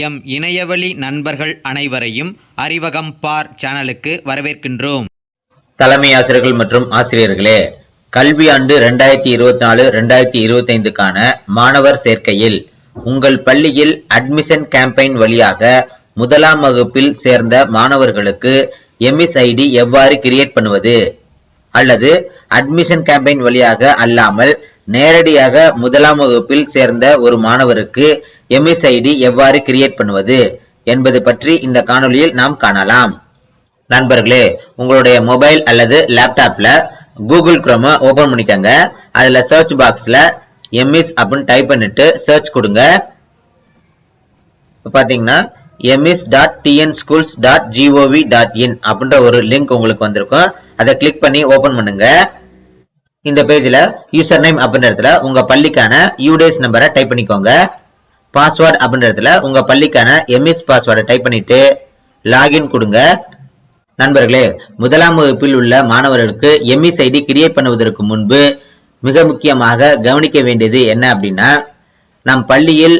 M இணையவழி நண்பர்கள் அனைவரையும் அறிவகம் பார் சேனலுக்கு வரவேற்கின்றோம். தலைமை ஆசிரியர்கள் மற்றும் ஆசிரியர்களே கல்வி ஆண்டு ரெண்டாயிரத்தி இருபத்தி நாலு ரெண்டாயிரத்தி இருபத்தி ஐந்துக்கான மாணவர் சேர்க்கையில் உங்கள் பள்ளியில் அட்மிஷன் கேம்பெயின் வழியாக முதலாம் வகுப்பில் சேர்ந்த மாணவர்களுக்கு எம்எஸ்ஐடி எவ்வாறு கிரியேட் பண்ணுவது? அல்லது அட்மிஷன் கேம்பெயின் வழியாக அல்லாமல் நேரடியாக முதலாம் வகுப்பில் சேர்ந்த ஒரு மாணவருக்கு எம்எஸ்ஐடி எவ்வாறு கிரியேட் பண்ணுவது என்பது பற்றி இந்த காணொளியில் நாம் காணலாம். நண்பர்களே உங்களுடைய மொபைல் அல்லது லேப்டாப்ல கூகுள் குரோம ஓபன் பண்ணிக்கோங்க. அதுல சர்ச் பாக்ஸ்ல எம்எஸ் அப்படின்னு டைப் பண்ணிட்டு சர்ச் கொடுங்க. பாத்தீங்கன்னா EMIS dot TN schools dot GOV dot in அப்படின்ற ஒரு லிங்க் உங்களுக்கு வந்திருக்கும். அதை கிளிக் பண்ணி ஓபன் பண்ணுங்க. இந்த பேஜ்ல யூசர் நேம் அப்படின்ற இடத்துல உங்க பள்ளிக்கான யூடேஸ் நம்பரை டைப் பண்ணிக்கோங்க. பாஸ்வேர்டு அப்படின்ற இடத்துல உங்கள் பள்ளிக்கான எம்எஸ் பாஸ்வேர்டை டைப் பண்ணிட்டு லாகின் கொடுங்க. நண்பர்களே முதலாம் வகுப்பில் உள்ள மாணவர்களுக்கு எம்இஸ் ஐடி கிரியேட் பண்ணுவதற்கு முன்பு மிக முக்கியமாக கவனிக்க வேண்டியது என்ன அப்படின்னா நம் பள்ளியில்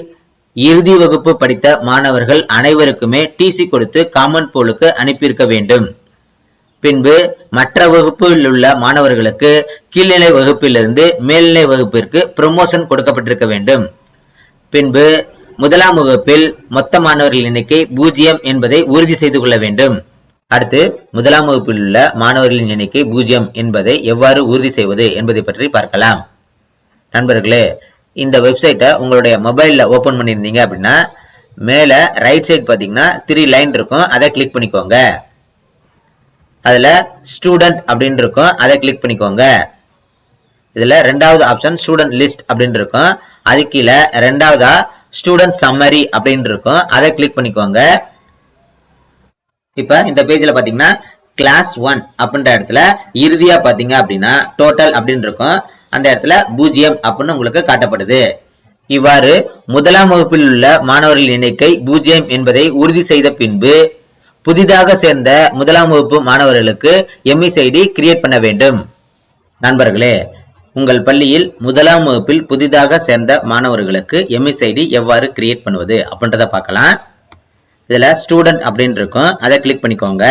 இறுதி வகுப்பு படித்த மாணவர்கள் அனைவருக்குமே டிசி கொடுத்து காமன் போலுக்கு அனுப்பியிருக்க வேண்டும். பின்பு மற்ற வகுப்பில் உள்ள மாணவர்களுக்கு கீழ்நிலை வகுப்பிலிருந்து மேல்நிலை வகுப்பிற்கு ப்ரொமோஷன் கொடுக்கப்பட்டிருக்க வேண்டும். பின்பு முதலாம் வகுப்பில் மொத்த மாணவர்கள் எண்ணிக்கை பூஜ்ஜியம் என்பதை உறுதி செய்து கொள்ள வேண்டும். அடுத்து முதலாம் வகுப்பில் உள்ள மாணவர்களின் எண்ணிக்கை பூஜ்ஜியம் என்பதை எவ்வாறு உறுதி செய்வது என்பதை பற்றி பார்க்கலாம். நண்பர்களே இந்த வெப்சைட்டை உங்களுடைய மொபைலில் ஓப்பன் பண்ணியிருந்தீங்க அப்படின்னா மேலே ரைட் சைட் பார்த்தீங்கன்னா த்ரீ லைன் இருக்கும். அதை கிளிக் பண்ணிக்கோங்க. அதில் ஸ்டூடெண்ட் அப்படின்னு இருக்கும். அதை கிளிக் பண்ணிக்கோங்க. இதில் ரெண்டாவது ஆப்ஷன் ஸ்டூடெண்ட் லிஸ்ட் அப்படின்னு இருக்கும். அது கீழே ரெண்டாவதா ஸ்டூடெண்ட் சம்மரி அப்படின்னு இருக்கும். அதை கிளிக் பண்ணிக்கோங்க. இப்ப இந்த பேஜ்ல பாத்தீங்கன்னா கிளாஸ் ஒன் அப்படின்ற இடத்துல இறுதியா பாத்தீங்க அப்படின்னா டோட்டல் அப்படின்னு இருக்கும். அந்த இடத்துல பூஜ்ஜியம் அப்படின்னு உங்களுக்கு காட்டப்படுது. இவ்வாறு முதலாம் வகுப்பில் உள்ள மாணவர்களின் எண்ணிக்கை பூஜ்ஜியம் என்பதை உறுதி செய்த பின்பு புதிதாக சேர்ந்த முதலாம் வகுப்பு மாணவர்களுக்கு எம்இசைடி கிரியேட் பண்ண வேண்டும். நண்பர்களே உங்கள் பள்ளியில் முதலாம் வகுப்பில் புதிதாக சேர்ந்த மாணவர்களுக்கு எம்எஸ்ஐடி எவ்வாறு கிரியேட் பண்ணுவது அப்படின்றத பார்க்கலாம். இதில் ஸ்டூடெண்ட் அப்படின்னு இருக்கும். அதை கிளிக் பண்ணிக்கோங்க.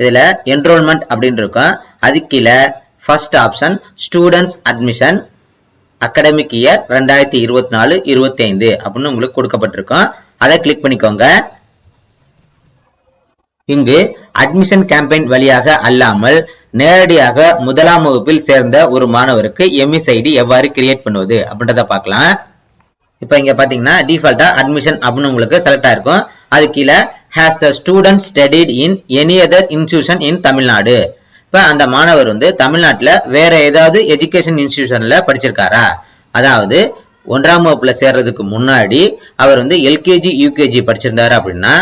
இதில் என்ரோல்மெண்ட் அப்படின்னு இருக்கும். அது கீழே first option students admission academic year ரெண்டாயிரத்தி இருபத்தி நாலு இருபத்தி ஐந்து அப்படின்னு உங்களுக்கு கொடுக்கப்பட்டிருக்கும். அதை கிளிக் பண்ணிக்கோங்க. இங்கு அட்மிஷன் கேம்பெயின் வழியாக அல்லாமல் நேரடியாக முதலாம் வகுப்பில் சேர்ந்த ஒரு மாணவருக்கு எம்எஸ்ஐடி எவ்வாறு கிரியேட் பண்ணுவது அப்படின்றத பார்க்கலாம். இப்போ இங்க பாத்தீங்கன்னா டிஃபால்ட்டா அட்மிஷன் அப்படின்னு உங்களுக்கு செலக்ட் ஆயிருக்கும் அது கீழே has the student studied in any other institution in Tamil Nadu. இப்போ அந்த மாணவர் வந்து தமிழ்நாட்டில் வேற ஏதாவது எஜுகேஷன் இன்ஸ்டியூஷன்ல படிச்சிருக்காரா? அதாவது ஒன்றாம் வகுப்புல சேர்றதுக்கு முன்னாடி அவர் வந்து எல்கேஜி யூகேஜி படிச்சிருந்தாரு அப்படின்னா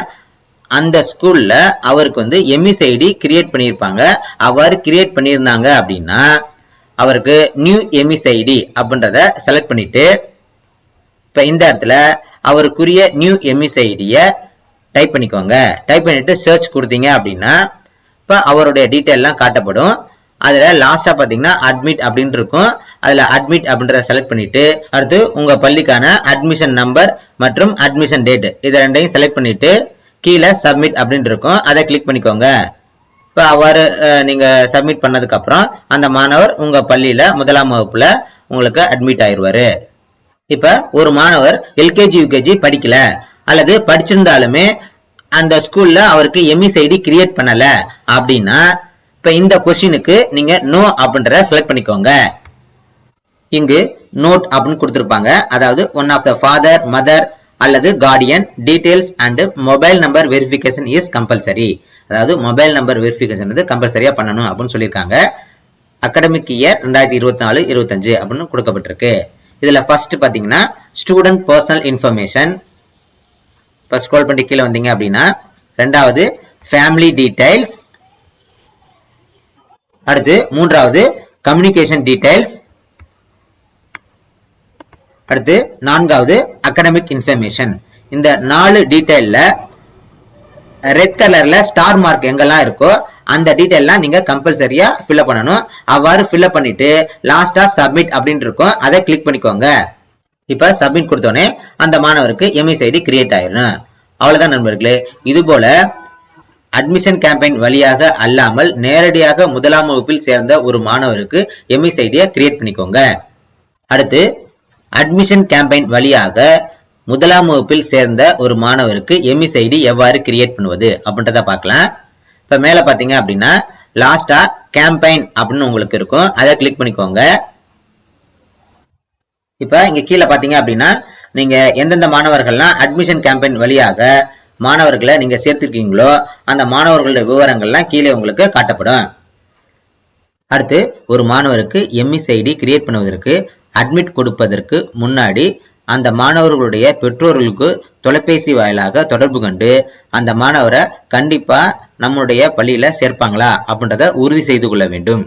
அந்த ஸ்கூல்ல அவருக்கு வந்து எம்இஸ்ஐடி கிரியேட் பண்ணியிருப்பாங்க. அவ்வாறு கிரியேட் பண்ணியிருந்தாங்க அப்படின்னா அவருக்கு நியூ எம்இஸ்ஐடி அப்படின்றத செலக்ட் பண்ணிட்டு இப்போ இந்த இடத்துல அவருக்குரிய நியூ எம்இஸ்ஐடியை டைப் பண்ணிக்கோங்க. டைப் பண்ணிட்டு சர்ச் கொடுத்தீங்க அப்படின்னா இப்போ அவருடைய டீட்டெயில்லாம் காட்டப்படும். அதில் லாஸ்ட்டாக பார்த்தீங்கன்னா அட்மிட் அப்படின்னு இருக்கும். அதில் அட்மிட் அப்படின்றத செலக்ட் பண்ணிட்டு அடுத்து உங்கள் பள்ளிக்கான அட்மிஷன் நம்பர் மற்றும் அட்மிஷன் டேட் இதை ரெண்டையும் செலக்ட் பண்ணிவிட்டு கீழே சப்மிட் அப்படின்னு இருக்கும். அதை கிளிக் பண்ணிக்கோங்க. இப்போ அவ்வாறு நீங்கள் சப்மிட் பண்ணதுக்கப்புறம் அந்த மாணவர் உங்கள் பள்ளியில் முதலாம் வகுப்பில் உங்களுக்கு அட்மிட் ஆயிடுவார் இப்போ ஒரு மாணவர் எல்கேஜி யூகேஜி படிக்கல. அல்லது படிச்சிருந்தாலுமே அந்த ஸ்கூல்ல அவருக்கு எம்இஸ்ஐடி கிரியேட் பண்ணல அப்படின்னா இப்ப இந்த கொஸ்டினுக்கு நீங்க நோ அப்படின்றத செலக்ட் பண்ணிக்கோங்க. இங்கு நோட் அப்படின்னு கொடுத்துருப்பாங்க. அதாவது one of the father mother அல்லது guardian details and mobile number verification is compulsory அதாவது மொபைல் நம்பர் வெரிஃபிகேஷன் வந்து கம்பல்சரியா பண்ணணும் அப்படின்னு சொல்லியிருக்காங்க. அகாடமிக் இயர் ரெண்டாயிரத்தி இருபத்தி நாலு இருபத்தஞ்சு அப்படின்னு கொடுக்கப்பட்டிருக்கு. இதுல ஃபர்ஸ்ட் பாத்தீங்கன்னா ஸ்டூடெண்ட் பர்சனல் இன்ஃபர்மேஷன் இப்போ ஸ்க்ரோல் பண்ணி கீழே வந்தீங்க அப்படின்னா ரெண்டாவது ஃபேமிலி டீடைல்ஸ் அடுத்து மூன்றாவது கம்யூனிகேஷன் டீடைல்ஸ் அடுத்து நான்காவது அகடமிக் இன்ஃபர்மேஷன் இந்த நாலு டீட்டெயிலில் ரெட் கலரில் ஸ்டார் மார்க் எங்கெல்லாம் இருக்கோ அந்த டீட்டெயிலாம் நீங்கள் கம்பல்சரியாக ஃபில்அப் பண்ணணும். அவ்வாறு ஃபில்அப் பண்ணிட்டு லாஸ்ட்டாக சப்மிட் அப்படின்னு இருக்கும். அதை கிளிக் பண்ணிக்கோங்க. இப்போ சப்மிட் கொடுத்தோடனே அந்த மாணவருக்கு எம்எஸ் ஐடி கிரியேட் ஆயிடும் அவ்வளோதான் நண்பர்களே. இதுபோல் அட்மிஷன் கேம்பெயின் வழியாக அல்லாமல் நேரடியாக முதலாம் வகுப்பில் சேர்ந்த ஒரு மாணவருக்கு எம்எஸ் ஐடியை கிரியேட் பண்ணிக்கோங்க. அடுத்து அட்மிஷன் கேம்பெயின் வழியாக முதலாம் வகுப்பில் சேர்ந்த ஒரு மாணவருக்கு எம்இஸ் ஐடி எவ்வாறு கிரியேட் பண்ணுவது அப்படின்றத பார்க்கலாம். இப்ப மேல பாத்தீங்க அப்படின்னா லாஸ்டா கேம்பெயின் அப்படின்னு உங்களுக்கு இருக்கும். அதை கிளிக் பண்ணிக்கோங்க. இப்ப இங்க கீழே பாத்தீங்க அப்படின்னா நீங்க எந்தெந்த மாணவர்கள்லாம் அட்மிஷன் கேம்பெயின் வழியாக மாணவர்களை நீங்க சேர்த்திருக்கீங்களோ அந்த மாணவர்களுடைய விவரங்கள்லாம் கீழே உங்களுக்கு காட்டப்படும். அடுத்து ஒரு மாணவருக்கு எம்இஸ் ஐடி கிரியேட் பண்ணுவதற்கு அட்மிட் கொடுப்பதற்கு முன்னாடி அந்த மாணவர்களுடைய பெற்றோர்களுக்கு தொலைபேசி வாயிலாக தொடர்பு கண்டு அந்த மாணவரை கண்டிப்பாக நம்முடைய பள்ளியில் சேர்ப்பாங்களா அப்படின்றத உறுதி செய்து கொள்ள வேண்டும்.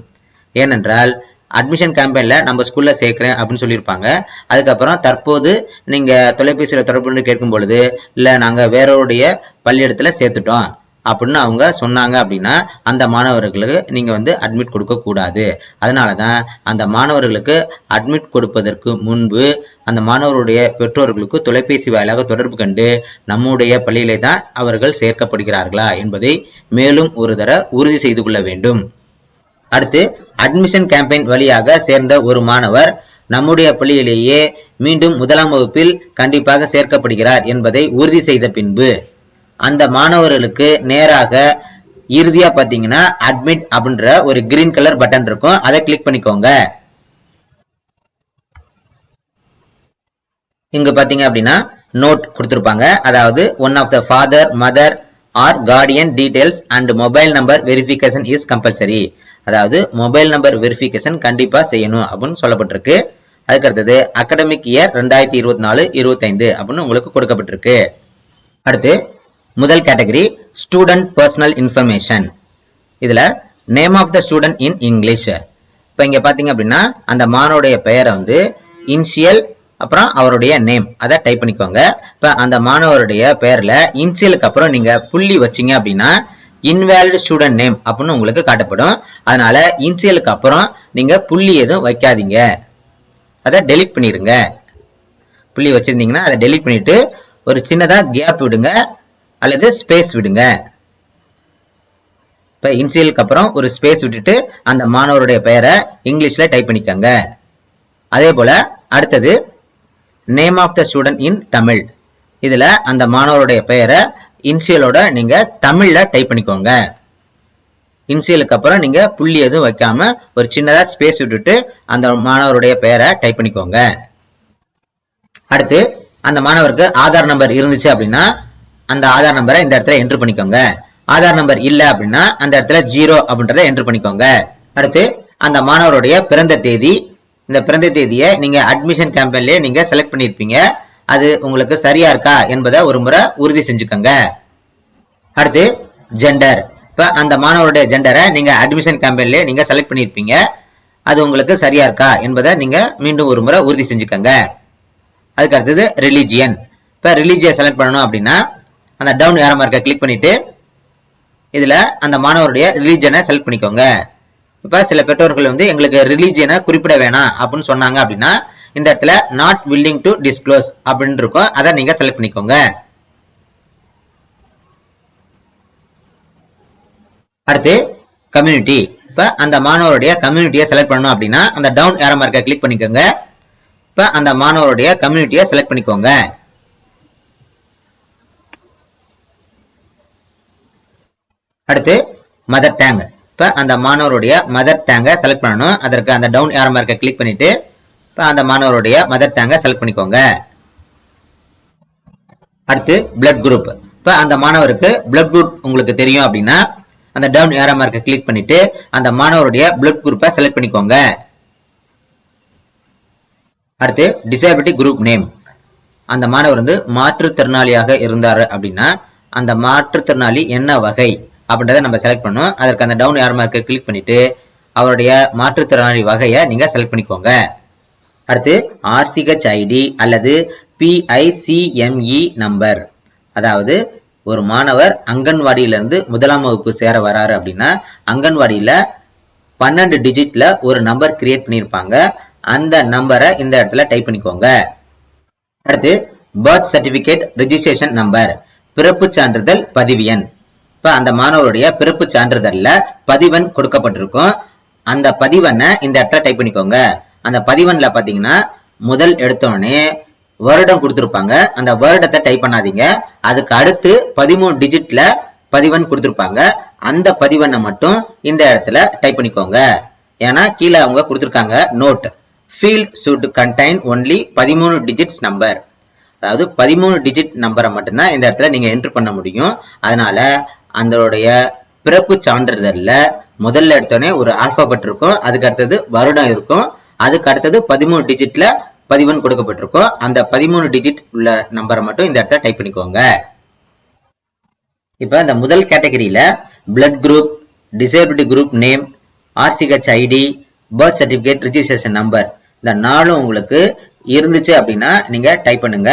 ஏனென்றால் அட்மிஷன் கேம்பெயினில் நம்ம ஸ்கூலில் சேர்க்குறேன் அப்படின்னு சொல்லியிருப்பாங்க. அதுக்கப்புறம் தற்போது நீங்கள் தொலைபேசியில் தொடர்பு கேட்கும் பொழுது இல்லை நாங்கள் வேறோருடைய பள்ளியிடத்தில் சேர்த்துட்டோம். அப்படின்னு அவங்க சொன்னாங்க அப்படின்னா அந்த மாணவர்களுக்கு நீங்கள் வந்து அட்மிட் கொடுக்கக்கூடாது அதனால தான் அந்த மாணவர்களுக்கு அட்மிட் கொடுப்பதற்கு முன்பு அந்த மாணவருடைய பெற்றோர்களுக்கு தொலைபேசி வாயிலாக தொடர்பு கண்டு நம்முடைய பள்ளியிலே தான் அவர்கள் சேர்க்கப்படுகிறார்களா என்பதை மேலும் ஒரு தர உறுதி செய்து கொள்ள வேண்டும். அடுத்து அட்மிஷன் கேம்பெயின் வழியாக சேர்ந்த ஒரு மாணவர் நம்முடைய பள்ளியிலேயே மீண்டும் முதலாம் வகுப்பில் கண்டிப்பாக சேர்க்கப்படுகிறார் என்பதை உறுதி செய்த பின்பு அந்த மாணவர்களுக்கு நேராக இறுதியாக பார்த்தீங்கன்னா அட்மிட் அப்படின்ற ஒரு கிரீன் கலர் பட்டன் இருக்கும். அதை கிளிக் பண்ணிக்கோங்க. இங்க பாத்தீங்க அப்படின்னா நோட் கொடுத்துருப்பாங்க. அதாவது one of the father mother or guardian details and mobile number verification is compulsory அதாவது மொபைல் நம்பர் வெரிஃபிகேஷன் கண்டிப்பாக செய்யணும் அப்படின்னு சொல்லப்பட்டிருக்கு. அதுக்கு அடுத்தது அகடமிக் இயர் ரெண்டாயிரத்தி இருபத்தி நாலு இருபத்தைந்து அப்படின்னு உங்களுக்கு கொடுக்கப்பட்டிருக்கு. அடுத்து முதல் கேட்டகரி ஸ்டூடெண்ட் பர்சனல் இன்ஃபர்மேஷன் இதில் name of the student in English இப்போ இங்க பார்த்தீங்க அப்படின்னா அந்த மாணவருடைய பெயரை வந்து இன்ஷியல் அப்புறம் அவருடைய நேம் அதை டைப் பண்ணிக்கோங்க. இப்போ அந்த மாணவருடைய பெயர்ல இன்ஷியலுக்கு அப்புறம் நீங்க புள்ளி வச்சீங்க அப்படின்னா இன்வேலிட் ஸ்டூடெண்ட் நேம் அப்படின்னு உங்களுக்கு காட்டப்படும். அதனால இன்ஷியலுக்கு அப்புறம் நீங்க புள்ளி எதுவும் வைக்காதீங்க. அதை டெலீட் பண்ணிருங்க. புள்ளி வச்சிருந்தீங்கன்னா அதை டெலீட் பண்ணிட்டு ஒரு சின்னதா கேப் விடுங்க. அல்லது ஸ்பேஸ் விடுங்க. இப்போ இன்சியலுக்கு அப்புறம் ஒரு ஸ்பேஸ் விட்டுட்டு அந்த மாணவருடைய பெயரை இங்கிலீஷில் டைப் பண்ணிக்கோங்க. அதே போல அடுத்தது name of the student in Tamil இதில் அந்த மாணவருடைய பெயரை இன்சியலோட நீங்க தமிழில் டைப் பண்ணிக்கோங்க. இன்சியலுக்கு அப்புறம் நீங்க புள்ளி எதுவும் வைக்காம ஒரு சின்னதாக ஸ்பேஸ் விட்டுட்டு அந்த மாணவருடைய பெயரை டைப் பண்ணிக்கோங்க. அடுத்து அந்த மாணவருக்கு ஆதார் நம்பர் இருந்துச்சு அப்படின்னா அந்த ஆதார் நம்பரை இந்த இடத்துல என்ட்ரு பண்ணிக்கோங்க. ஆதார் நம்பர் இல்லை அப்படின்னா அந்த இடத்துல ஜீரோ அப்படின்றத என்ட்ரு பண்ணிக்கோங்க. அடுத்து அந்த மாணவருடைய பிறந்த தேதி. இந்த பிறந்த தேதியை நீங்கள் அட்மிஷன் கேம்பெயின்லயே நீங்கள் செலக்ட் பண்ணியிருப்பீங்க அது உங்களுக்கு சரியா இருக்கா என்பதை ஒரு முறை உறுதி செஞ்சுக்கோங்க. அடுத்து ஜெண்டர் இப்போ அந்த மாணவருடைய ஜெண்டரை நீங்கள் அட்மிஷன் கேம்பெயின்லயே நீங்கள் செலக்ட் பண்ணியிருப்பீங்க அது உங்களுக்கு சரியா இருக்கா என்பதை நீங்கள் மீண்டும் ஒரு முறை உறுதி செஞ்சுக்கோங்க. அதுக்கு அடுத்தது ரிலீஜியன் இப்போ ரிலீஜியை செலக்ட் பண்ணணும் அப்படின்னா அந்த டவுன் ஏரோ மார்க்கை கிளிக் பண்ணிவிட்டு இதில் அந்த மாணவருடைய ரிலீஜனை செலக்ட் பண்ணிக்கோங்க. இப்போ சில பெற்றோர்கள் வந்து எங்களுக்கு ரிலீஜியனை குறிப்பிட வேணாம் அப்படின்னு சொன்னாங்க அப்படின்னா இந்த இடத்துல நாட் வில்லிங் டு டிஸ்க்ளோஸ் அப்படின்னு இருக்கும். அதை நீங்கள் செலக்ட் பண்ணிக்கோங்க. அடுத்து கம்யூனிட்டி இப்போ அந்த மாணவருடைய கம்யூனிட்டியை செலக்ட் பண்ணணும் அப்படின்னா அந்த டவுன் ஏரோ மார்க்கை கிளிக் பண்ணிக்கோங்க. இப்போ அந்த மாணவருடைய கம்யூனிட்டியை செலக்ட் பண்ணிக்கோங்க. அடுத்து மதர் டேங் இப்போ அந்த மாணவருடைய மதர் டேங்கை செலக்ட் பண்ணணும். அதற்கு அந்த டவுன் ஏரோ மார்க்கை கிளிக் பண்ணிட்டு இப்போ அந்த மாணவருடைய மதர் டேங்கை செலக்ட் பண்ணிக்கோங்க. அடுத்து பிளட் குரூப் இப்போ அந்த மாணவருக்கு பிளட் குரூப் உங்களுக்கு தெரியும் அப்படின்னா அந்த டவுன் ஏரோ மார்க்கை கிளிக் பண்ணிவிட்டு அந்த மாணவருடைய பிளட் குரூப்பை செலக்ட் பண்ணிக்கோங்க. அடுத்து டிசபிலிட்டி குரூப் நேம் அந்த மாணவர் வந்து மாற்றுத்திறனாளியாக இருந்தார் அப்படின்னா அந்த மாற்றுத்திறனாளி என்ன வகை? அப்படின்றத நம்ம செலக்ட் பண்ணும் அதற்கு அந்த டவுன் ஏர் மார்க்கை கிளிக் பண்ணிட்டு அவருடைய மாற்றுத்திறனாளி வகையை நீங்கள் செலக்ட் பண்ணிக்கோங்க. அடுத்து ஆர்சிஹெச் ஐடி அல்லது பிஐசிஎம்இ நம்பர் அதாவது ஒரு மாணவர் அங்கன்வாடியில இருந்து முதலாம் வகுப்பு சேர வராரு அப்படின்னா அங்கன்வாடியில் பன்னெண்டு டிஜிட்டில் ஒரு நம்பர் கிரியேட் பண்ணியிருப்பாங்க. அந்த நம்பரை இந்த இடத்துல டைப் பண்ணிக்கோங்க. அடுத்து பர்த் சர்டிஃபிகேட் ரிஜிஸ்ட்ரேஷன் நம்பர் பிறப்பு சான்றிதழ் பதிவு எண். இப்போ அந்த மாணவருடைய பிறப்பு சான்றிதழ்ல பதிவெண் கொடுக்கப்பட்டிருக்கும். அந்த பதிவனை இந்த இடத்துல டைப் பண்ணிக்கோங்க. அந்த பதிவனில் பார்த்தீங்கன்னா முதல் எடுத்தோடனே வருடம் கொடுத்துருப்பாங்க. அந்த வருடத்தை டைப் பண்ணாதீங்க. அதுக்கு அடுத்து பதிமூணு டிஜிட்ல பதிவெண் கொடுத்துருப்பாங்க. அந்த பதிவனை மட்டும் இந்த இடத்துல டைப் பண்ணிக்கோங்க. ஏன்னா கீழே அவங்க கொடுத்துருக்காங்க note field should contain only பதிமூணு டிஜிட்ஸ் நம்பர் அதாவது பதிமூணு டிஜிட் நம்பரை மட்டும்தான் இந்த இடத்துல நீங்கள் என்ட்ரு பண்ண முடியும். அதனால அதனுடைய பிறப்பு சான்றிதழ்ல முதல்ல எடுத்தோடனே ஒரு ஆல்பாபெட் இருக்கும் அதுக்கு அடுத்தது வருடம் இருக்கும் அதுக்கு அடுத்தது பதிமூணு டிஜிட்ல பதிவெண் கொடுக்கப்பட்டிருக்கும். அந்த பதிமூணு டிஜிட் உள்ள நம்பரை மட்டும் இந்த இடத்துல டைப் பண்ணிக்கோங்க. இப்போ இந்த முதல் கேட்டகரியில blood group disability group name RCH ID birth certificate registration number இந்த நாலும் உங்களுக்கு இருந்துச்சு அப்படின்னா நீங்க டைப் பண்ணுங்க.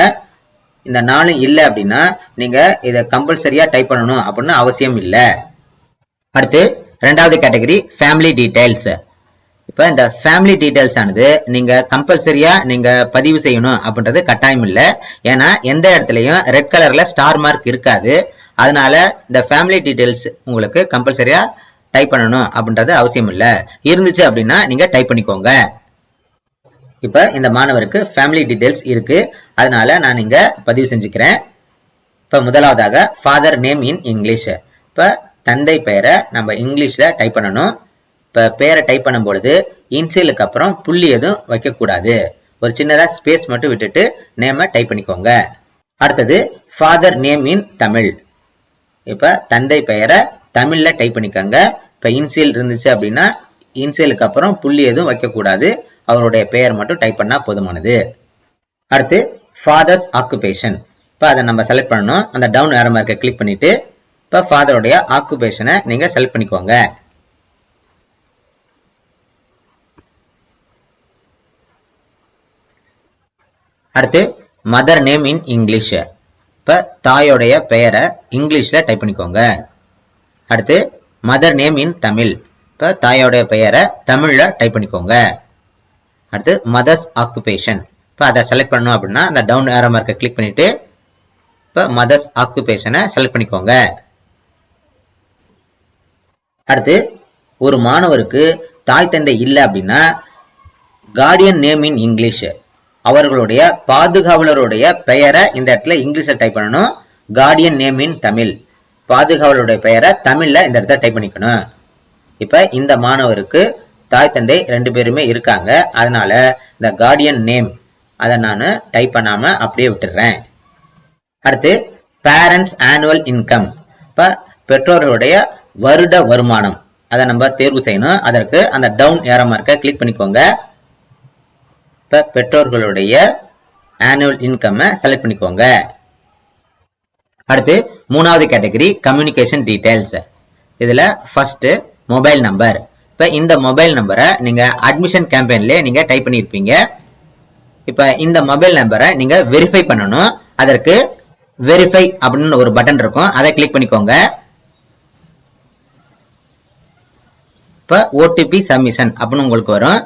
இந்த நாலும் இல்லை அப்படின்னா நீங்க இதை கம்பல்சரியா டைப் பண்ணணும் அப்படின்னு அவசியம் இல்லை. அடுத்து ரெண்டாவது கேட்டகரி ஃபேமிலி டீடைல்ஸ் இப்போ இந்த ஃபேமிலி டீட்டெயில்ஸ் ஆனது நீங்கள் கம்பல்சரியாக நீங்கள் பதிவு செய்யணும் அப்படின்றது கட்டாயம் இல்லை. ஏன்னா எந்த இடத்துலையும் ரெட் கலரில் ஸ்டார் மார்க் இருக்காது. அதனால இந்த ஃபேமிலி டீட்டெயில்ஸ் உங்களுக்கு கம்பல்சரியாக டைப் பண்ணணும் அப்படின்றது அவசியம் இல்லை. இருந்துச்சு அப்படின்னா நீங்கள் டைப் பண்ணிக்கோங்க. இப்போ இந்த மாணவருக்கு ஃபேமிலி டீட்டெயில்ஸ் இருக்கு. அதனால நான் இங்க பதிவு செஞ்சுக்கிறேன். இப்போ முதலாவதாக ஃபாதர் நேம் இன் இங்கிலீஷ் இப்போ தந்தை பெயரை நம்ம இங்கிலீஷில் டைப் பண்ணணும். இப்போ பெயரை டைப் பண்ணும் பொழுது இன்சியலுக்கு அப்புறம் புள்ளி எதுவும் வைக்கக்கூடாது. ஒரு சின்னதாக ஸ்பேஸ் மட்டும் விட்டுட்டு நேமை டைப் பண்ணிக்கோங்க. அடுத்தது ஃபாதர் நேம் இன் தமிழ் இப்போ தந்தை பெயரை தமிழில் டைப் பண்ணிக்கோங்க. இப்போ இன்சியல் இருந்துச்சு அப்படின்னா இன்சியலுக்கு அப்புறம் புள்ளி எதுவும் வைக்கக்கூடாது. அவருடைய பெயர் மட்டும் டைப் பண்ணால் போதுமானது. அடுத்து ஃபாதர்ஸ் ஆக்குபேஷன் இப்போ அதை நம்ம செலக்ட் பண்ணணும். அந்த டவுன் ஏரோ மார்க்கை கிளிக் பண்ணிட்டு இப்போ ஃபாதருடைய ஆக்குபேஷனை நீங்கள் செலக்ட் பண்ணிக்கோங்க. அடுத்து மதர் நேம் இன் இங்கிலீஷ் இப்போ தாயோடைய பெயரை இங்கிலீஷில் டைப் பண்ணிக்கோங்க. அடுத்து மதர் நேம் இன் தமிழ் இப்போ தாயோடைய பெயரை தமிழில் டைப் பண்ணிக்கோங்க. அடுத்து மதர்ஸ் ஆக்குபேஷன் இப்போ அதை செலக்ட் பண்ணணும் அப்படின்னா அந்த டவுன் ஏரோ மார்க்கை கிளிக் பண்ணிட்டு இப்போ மதர்ஸ் ஆக்குபேஷனை செலக்ட் பண்ணிக்கோங்க. அடுத்து ஒரு மாணவருக்கு தாய் தந்தை இல்லை அப்படின்னா கார்டியன் நேம் இன் இங்கிலீஷ் அவர்களுடைய பாதுகாவலருடைய பெயரை இந்த இடத்துல இங்கிலீஷில் டைப் பண்ணணும். Guardian name in Tamil. பாதுகாவலருடைய பெயரை தமிழில் இந்த இடத்துல டைப் பண்ணிக்கணும். இப்போ இந்த மாணவருக்கு தாய் தந்தை ரெண்டு பேருமே இருக்காங்க. அதனால இந்த கார்டியன் நேம் அதை நான் டைப் பண்ணாம அப்படியே விட்டுடுறேன் அடுத்து பேரண்ட்ஸ் ஆனுவல் இன்கம் இப்போ பெற்றோர்களுடைய வருட வருமானம். அதை நம்ம தேர்வு செய்யணும். அதற்கு அந்த டவுன் ஏற மார்க்கை கிளிக் பண்ணிக்கோங்க. இப்போ பெற்றோர்களுடைய ஆனுவல் இன்கம்மை செலக்ட் பண்ணிக்கோங்க. அடுத்து மூணாவது கேட்டகரி கம்யூனிகேஷன் டீட்டெயில்ஸ் இதில் ஃபஸ்ட்டு மொபைல் நம்பர் இப்போ இந்த மொபைல் நம்பரை நீங்கள் அட்மிஷன் கேம்பெயின்லேயே நீங்கள் டைப் பண்ணியிருப்பீங்க இப்போ இந்த மொபைல் நம்பரை நீங்கள் வெரிஃபை பண்ணணும். அதற்கு வெரிஃபை அப்படின்னு ஒரு பட்டன் இருக்கும். அதை கிளிக் பண்ணிக்கோங்க. இப்போ ஓடிபி சப்மிஷன் அப்படின்னு உங்களுக்கு வரும்.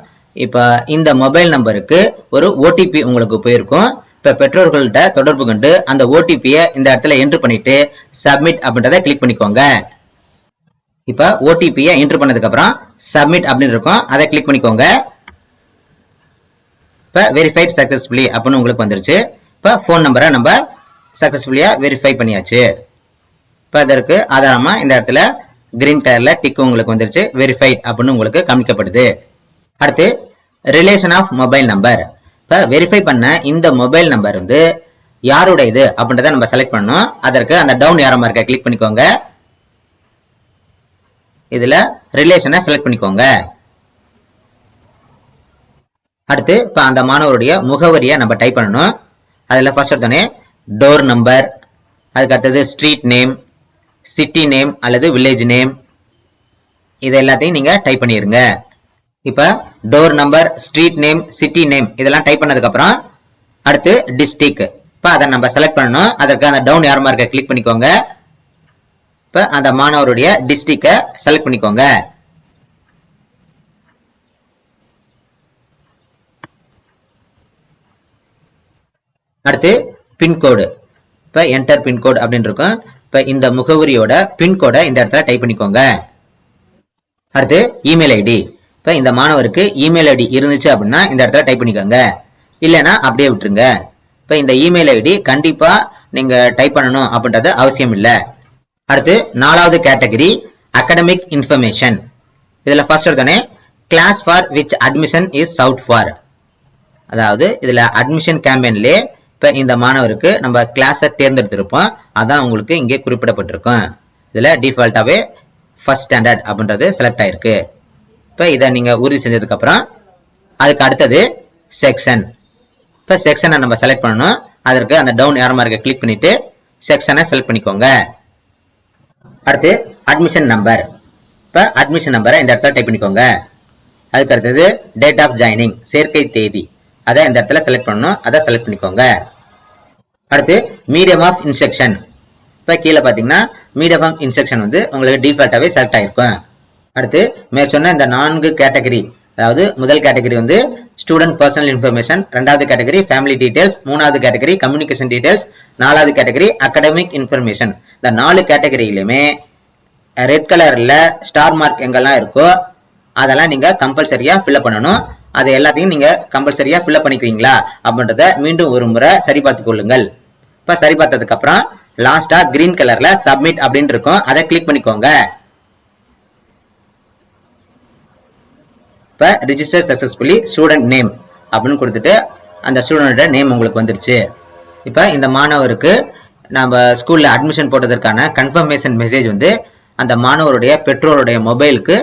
இப்போ இந்த மொபைல் நம்பருக்கு ஒரு ஓடிபி உங்களுக்கு போயிருக்கும். இப்போ பெற்றோர்கள்ட்ட தொடர்பு கொண்டு அந்த ஓடிபியை இந்த இடத்துல என்ட்ரு பண்ணிட்டு சப்மிட் அப்படின்றத கிளிக் பண்ணிக்கோங்க. இப்போ ஓடிபியை என்ட்ரு பண்ணதுக்கப்புறம் சப்மிட் அப்படின்னு இருக்கும். அதை கிளிக் பண்ணிக்கோங்க. இப்போ வெரிஃபைட் சக்ஸஸ்ஃபுல்லி அப்படின்னு உங்களுக்கு வந்துருச்சு. இப்போ ஃபோன் நம்பரை நம்ம சக்ஸஸ்ஃபுல்லியாக வெரிஃபை பண்ணியாச்சு. இப்போ அதற்கு ஆதாரமாக இந்த இடத்துல கிரீன் கலரில் டிக் உங்களுக்கு வந்துருச்சு. வெரிஃபைட் அப்படின்னு உங்களுக்கு காமிக்கப்படுது. அடுத்து ரிலேஷன் ஆஃப் மொபைல் நம்பர் இப்போ வெரிஃபை பண்ண இந்த மொபைல் நம்பர் வந்து யாருடைய இது அப்படின்றத நம்ம செலக்ட் பண்ணணும். அதற்கு அந்த டவுன் யாரமாக இருக்க கிளிக் பண்ணிக்கோங்க. இதுல ரிலேஷனை செலக்ட் பண்ணிக்கோங்க. அடுத்து இப்போ அந்த மாணவருடைய முகவரியை நம்ம டைப் பண்ணணும். அதில் ஃபர்ஸ்ட் எடுத்தோடனே டோர் நம்பர் அதுக்கு அடுத்தது ஸ்ட்ரீட் நேம் சிட்டி நேம் அல்லது வில்லேஜ் நேம் இது எல்லாத்தையும் நீங்கள் டைப் பண்ணிடுங்க இப்போ door number street name city name இதெல்லாம் டைப் பண்ணதுக்கப்புறம் அடுத்து டிஸ்ட்ரிக் இப்போ அதை நம்ம செலக்ட் பண்ணணும். அதற்கு அந்த டவுன் யார் மார்க்கை கிளிக் பண்ணிக்கோங்க. இப்போ அந்த மாணவருடைய டிஸ்ட்ரிக்டை செலக்ட் பண்ணிக்கோங்க. அடுத்து பின்கோடு இப்போ என்டர் பின்கோடு அப்படின்னு இருக்கும். இப்போ இந்த முகவரியோட பின்கோடை இந்த இடத்துல டைப் பண்ணிக்கோங்க. அடுத்து இமெயில் ஐடி இப்போ இந்த மாணவருக்கு இமெயில் ஐடி இருந்துச்சு அப்படின்னா இந்த இடத்துல டைப் பண்ணிக்கோங்க. இல்லைன்னா அப்படியே விட்டுருங்க. இப்போ இந்த இமெயில் ஐடி கண்டிப்பாக நீங்கள் டைப் பண்ணணும் அப்படின்றது அவசியம் இல்லை. அடுத்து நாலாவது கேட்டகரி அகடமிக் இன்ஃபர்மேஷன் இதில் ஃபர்ஸ்ட் எடுத்தோடனே class for which admission is sought for அதாவது இதில் அட்மிஷன் கேம்பெயின்லே இப்போ இந்த மாணவருக்கு நம்ம கிளாஸை தேர்ந்தெடுத்திருப்போம். அதான் உங்களுக்கு இங்கே குறிப்பிடப்பட்டிருக்கும். இதில் டிஃபால்ட்டாகவே ஃபர்ஸ்ட் ஸ்டாண்டர்ட் அப்படின்றது செலக்ட் ஆயிருக்கு. இப்போ இதை நீங்கள் உறுதி செஞ்சதுக்கப்புறம் அதுக்கு அடுத்தது செக்ஷன் இப்போ செக்ஷனை நம்ம செலக்ட் பண்ணணும். அதற்கு அந்த டவுன் ஏற இருக்க கிளிக் பண்ணிவிட்டு செக்ஷனை செலக்ட் பண்ணிக்கோங்க. அடுத்து அட்மிஷன் நம்பர் இப்போ அட்மிஷன் நம்பரை இந்த இடத்துல டைப் பண்ணிக்கோங்க. அதுக்கு அடுத்தது டேட் ஆஃப் ஜாயினிங் சேர்க்கை தேதி. அதை இந்த இடத்துல செலக்ட் பண்ணணும். அதை செலக்ட் பண்ணிக்கோங்க. அடுத்து மீடியம் ஆஃப் இன்ஸ்ட்ரக்ஷன் இப்போ கீழே பார்த்தீங்கன்னா மீடியம் ஆஃப் இன்ஸ்ட்ரக்ஷன் வந்து உங்களுக்கு டிஃபால்ட்டாகவே செலக்ட் ஆகிருக்கும் அடுத்து மேற்சொன்ன இந்த நான்கு கேட்டகரி அதாவது முதல் கேட்டகரி வந்து ஸ்டூடெண்ட் பர்சனல் இன்ஃபர்மேஷன் ரெண்டாவது கேட்டகரி ஃபேமிலி டீடைல்ஸ் மூணாவது கேட்டகரி கம்யூனிகேஷன் டீடைல்ஸ் நாலாவது கேட்டகரி அகடமிக் இன்ஃபர்மேஷன் இந்த நாலு கேட்டகரியிலுமே ரெட் கலரில் ஸ்டார் மார்க் எங்கெல்லாம் இருக்கோ அதெல்லாம் நீங்கள் கம்பல்சரியாக ஃபில்அப் பண்ணணும். அது எல்லாத்தையும் நீங்கள் கம்பல்சரியாக ஃபில்அப் பண்ணிக்கிறீங்களா அப்படின்றத மீண்டும் ஒரு முறை சரி பார்த்து கொள்ளுங்கள். இப்போ சரி பார்த்ததுக்கப்புறம் லாஸ்ட்டாக க்ரீன் கிரீன் சப்மிட் அப்படின்னு இருக்கும். அதை கிளிக் பண்ணிக்கோங்க. இப்போ ரிஜிஸ்டர் சக்ஸஸ்ஃபுல்லி ஸ்டூடெண்ட் நேம் அப்படின்னு கொடுத்துட்டு அந்த ஸ்டூடெண்ட்டோட நேம் உங்களுக்கு வந்துருச்சு. இப்போ இந்த மாணவருக்கு நம்ம ஸ்கூலில் அட்மிஷன் போட்டதற்கான கன்ஃபர்மேஷன் மெசேஜ் வந்து அந்த மாணவருடைய பெற்றோருடைய மொபைலுக்கு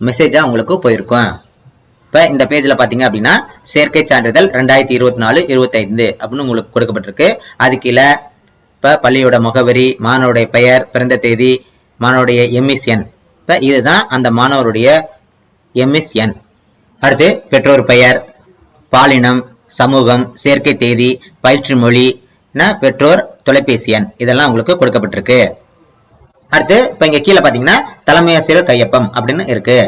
மெசேஜாக உங்களுக்கு போயிருக்கும். இப்போ இந்த பேஜில் பார்த்தீங்க அப்படின்னா சேர்க்கை சான்றிதழ் ரெண்டாயிரத்தி இருபத்தி நாலு இருபத்தைந்து அப்படின்னு உங்களுக்கு கொடுக்கப்பட்டிருக்கு. அது கீழே இப்போ பள்ளியோட முகவரி மாணவருடைய பெயர் பிறந்த தேதி மாணவருடைய எம்எஸ்என் இப்போ இதுதான் அந்த மாணவருடைய எம்எஸ்என் அடுத்து பெற்றோர் பெயர் பாலினம் சமூகம் சேர்க்கை தேதி பயிற்று மொழி பெற்றோர் தொலைபேசி எண். இதெல்லாம் உங்களுக்கு கொடுக்கப்பட்டிருக்கு. அடுத்து இப்போ இங்கே கீழே பார்த்தீங்கன்னா தலைமை ஆசிரியர் கையொப்பம் அப்படின்னு இருக்கு.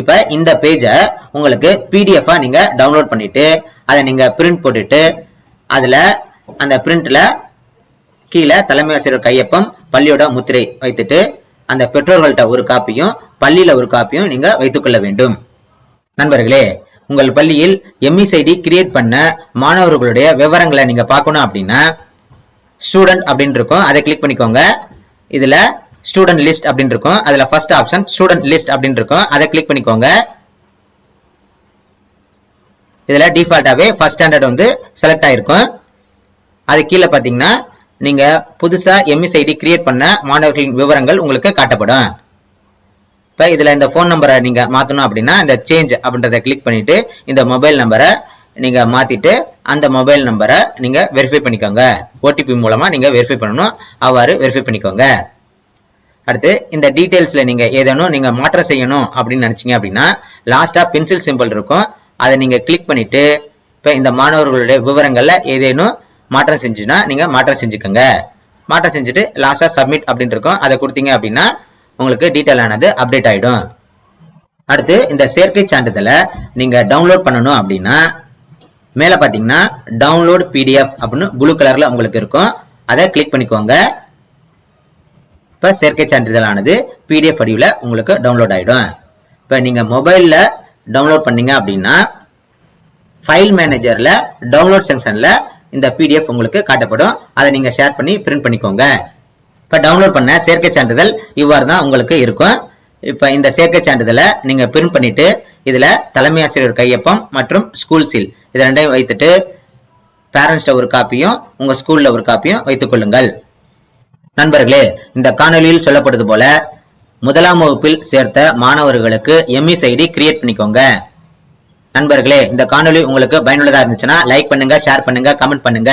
இப்போ இந்த பேஜை உங்களுக்கு பிடிஎஃபாக நீங்கள் டவுன்லோட் பண்ணிட்டு அதை நீங்கள் பிரிண்ட் போட்டுட்டு அதில் அந்த பிரிண்ட்டில் கீழே தலைமை ஆசிரியர் கையொப்பம் பள்ளியோட முத்திரை வைத்துட்டு அந்த பெற்றோர்கள்ட்ட ஒரு காப்பியும் பள்ளியில் ஒரு காப்பியும் நீங்கள் வைத்துக்கொள்ள வேண்டும். நண்பர்களே உங்கள் பள்ளியில் எம்இசைடி கிரியேட் பண்ண மாணவர்களுடைய விவரங்களை நீங்க பார்க்கணும் அப்படின்னா ஸ்டூடெண்ட் அப்படின்னு இருக்கும். அதை கிளிக் பண்ணிக்கோங்க. இதுல ஸ்டூடெண்ட் லிஸ்ட் அப்படின்னு இருக்கும். அதுல ஃபர்ஸ்ட் ஆப்ஷன் ஸ்டூடெண்ட் லிஸ்ட் அப்படின்னு இருக்கும். அதை கிளிக் பண்ணிக்கோங்க. இதுல டிஃபால்ட்டாவே ஃபர்ஸ்ட் ஸ்டாண்டர்ட் வந்து செலக்ட் ஆயிருக்கும். அது கீழே பாத்தீங்கன்னா நீங்க புதுசா எம்இசைடி கிரியேட் பண்ண மாணவர்களின் விவரங்கள் உங்களுக்கு காட்டப்படும். இப்போ இதில் இந்த ஃபோன் நம்பரை நீங்கள் மாற்றணும் அப்படின்னா இந்த சேஞ்ச் அப்படின்றத கிளிக் பண்ணிவிட்டு இந்த மொபைல் நம்பரை நீங்கள் மாற்றிட்டு அந்த மொபைல் நம்பரை நீங்கள் வெரிஃபை பண்ணிக்கோங்க. ஓடிபி மூலமாக நீங்கள் வெரிஃபை பண்ணணும். அவ்வாறு வெரிஃபை பண்ணிக்கோங்க. அடுத்து இந்த டீட்டெயில்ஸில் நீங்கள் ஏதேனும் நீங்கள் மாற்றம் செய்யணும் அப்படின்னு நினச்சிங்க அப்படின்னா லாஸ்ட்டாக பென்சில் சிம்பிள் இருக்கும். அதை நீங்கள் கிளிக் பண்ணிவிட்டு இப்போ இந்த மாணவர்களுடைய விவரங்களில் ஏதேனும் மாற்றம் செஞ்சுன்னா நீங்கள் மாற்றம் செஞ்சுக்கோங்க. மாற்றம் செஞ்சுட்டு லாஸ்ட்டாக சப்மிட் அப்படின்னு இருக்கும். அதை கொடுத்தீங்க அப்படின்னா உங்களுக்கு டீட்டெயில் ஆனது அப்டேட் ஆகிடும் அடுத்து இந்த சேர்க்கை சான்றிதழை நீங்கள் டவுன்லோட் பண்ணணும் அப்படின்னா மேலே பார்த்தீங்கன்னா டவுன்லோட் பிடிஎஃப் அப்படின்னு ப்ளூ கலரில் உங்களுக்கு இருக்கும். அதை கிளிக் பண்ணிக்கோங்க. இப்போ சேர்க்கை சான்றிதழானது பிடிஎஃப் வடிவில் உங்களுக்கு டவுன்லோட் ஆகிடும் இப்போ நீங்கள் மொபைலில் டவுன்லோட் பண்ணீங்க அப்படின்னா ஃபைல் மேனேஜரில் டவுன்லோட் செக்ஷனில் இந்த பிடிஎஃப் உங்களுக்கு காட்டப்படும். அதை நீங்கள் ஷேர் பண்ணி பிரிண்ட் பண்ணிக்கோங்க. இப்போ டவுன்லோட் பண்ண சேர்க்கை சான்றிதழ் இவ்வாறு தான் உங்களுக்கு இருக்கும். இப்போ இந்த சேர்க்கை சான்றிதழை நீங்கள் பிரிண்ட் பண்ணிவிட்டு இதில் தலைமை ஆசிரியர் கையொப்பம் மற்றும் ஸ்கூல் சீல் இது ரெண்டையும் வைத்துட்டு பேரண்ட்ஸில் ஒரு காப்பியும் உங்கள் ஸ்கூலில் ஒரு காப்பியும் வைத்துக்கொள்ளுங்கள் நண்பர்களே இந்த காணொலியில் சொல்லப்படுது போல முதலாம் வகுப்பில் சேர்த்த மாணவர்களுக்கு எம்இஸ் ஐடி கிரியேட் பண்ணிக்கோங்க. நண்பர்களே இந்த காணொளி உங்களுக்கு பயனுள்ளதாக இருந்துச்சுன்னா லைக் பண்ணுங்க ஷேர் பண்ணுங்க கமெண்ட் பண்ணுங்க.